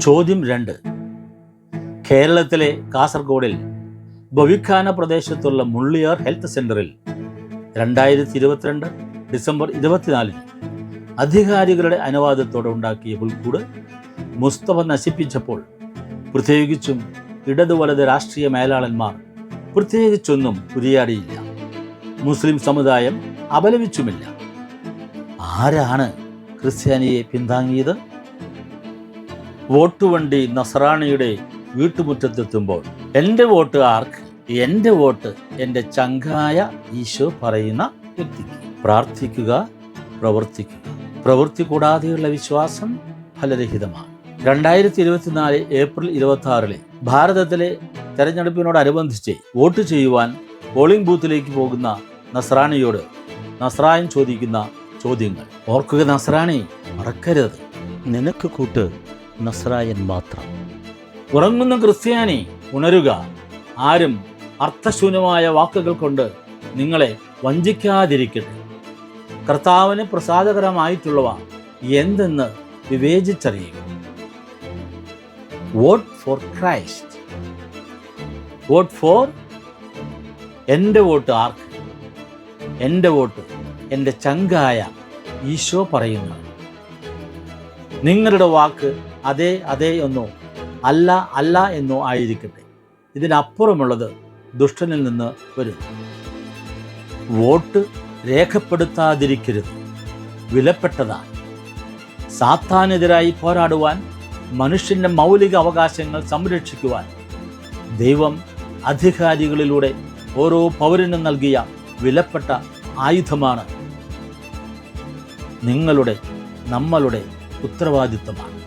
ചോദ്യം രണ്ട്. കേരളത്തിലെ കാസർഗോഡിൽ ബവിഖാന പ്രദേശത്തുള്ള മുള്ളിയാർ ഹെൽത്ത് സെന്ററിൽ രണ്ടായിരത്തി ഇരുപത്തിരണ്ട് ഡിസംബർ ഇരുപത്തിനാലിന് അധികാരികളുടെ അനുവാദത്തോടെ ഉണ്ടാക്കിയ പുൽക്കൂട് മുസ്തഫ നശിപ്പിച്ചപ്പോൾ പ്രത്യേകിച്ചും ഇടതു വലത് രാഷ്ട്രീയ മേലാളന്മാർ പ്രത്യേകിച്ചൊന്നും ഉരിയാടിയില്ല. മുസ്ലിം സമുദായം അപലപിച്ചുമില്ല. ആരാണ് ക്രിസ്ത്യാനിയെ പിന്താങ്ങിയത്? വോട്ടുവണ്ടി നസറാണിയുടെ വീട്ടുമുറ്റത്തെത്തുമ്പോൾ എന്റെ വോട്ട് ആർക്ക്? എന്റെ വോട്ട് എന്റെ ചങ്കായ ഈശോ പറയുന്ന വ്യക്തിക്ക്. പ്രാർത്ഥിക്കുക പ്രവർത്തിക്കുക. പ്രവൃത്തി കൂടാതെയുള്ള വിശ്വാസം ഫലരഹിതമാണ്. രണ്ടായിരത്തി ഇരുപത്തിനാല് ഏപ്രിൽ ഇരുപത്തി ആറിലെ ഭാരതത്തിലെ തെരഞ്ഞെടുപ്പിനോടനുബന്ധിച്ച് വോട്ട് ചെയ്യുവാൻ പോളിംഗ് ബൂത്തിലേക്ക് പോകുന്ന നസ്രാണിയോട് നസ്രായൻ ചോദിക്കുന്ന ചോദ്യങ്ങൾ. ഓർക്കുക നസ്രാണി മറക്കരുത്. നിനക്ക് കൂട്ട് നസ്രായൻ മാത്രം. ഉറങ്ങുന്ന ക്രിസ്ത്യാനി ഉണരുക. ആരും അർത്ഥശൂന്യമായ വാക്കുകൾ കൊണ്ട് നിങ്ങളെ വഞ്ചിക്കാതിരിക്കട്ടെ. കർത്താവിന് പ്രസാദകരമായിട്ടുള്ളവ എന്തെന്ന് വിവേചിച്ചറിയുക. Vote for Christ. Vote for എന്റെ വോട്ട് ആർക്ക്? എന്റെ വോട്ട് എന്റെ ചങ്കായ ഈശോ പറയുന്നു നിങ്ങളുടെ വാക്ക് അതെ അതെ എന്നോ അല്ല അല്ല എന്നോ ആയിരിക്കട്ടെ. ഇതിനപ്പുറമുള്ളത് ദുഷ്ടനിൽ നിന്ന് വരുന്നു. വോട്ട് രേഖപ്പെടുത്താതിരിക്കരുത്. വിലപ്പെട്ടതാണ്. സാത്താനെതിരായി പോരാടുവാൻ മനുഷ്യന്റെ മൗലിക അവകാശങ്ങൾ സംരക്ഷിക്കുവാൻ ദൈവം അധികാരികളിലൂടെ ഓരോ പൗരനും നൽകിയ വിലപ്പെട്ട ആയുധമാണ് നിങ്ങളുടെ നമ്മളുടെ ഉത്തരവാദിത്തമാണ്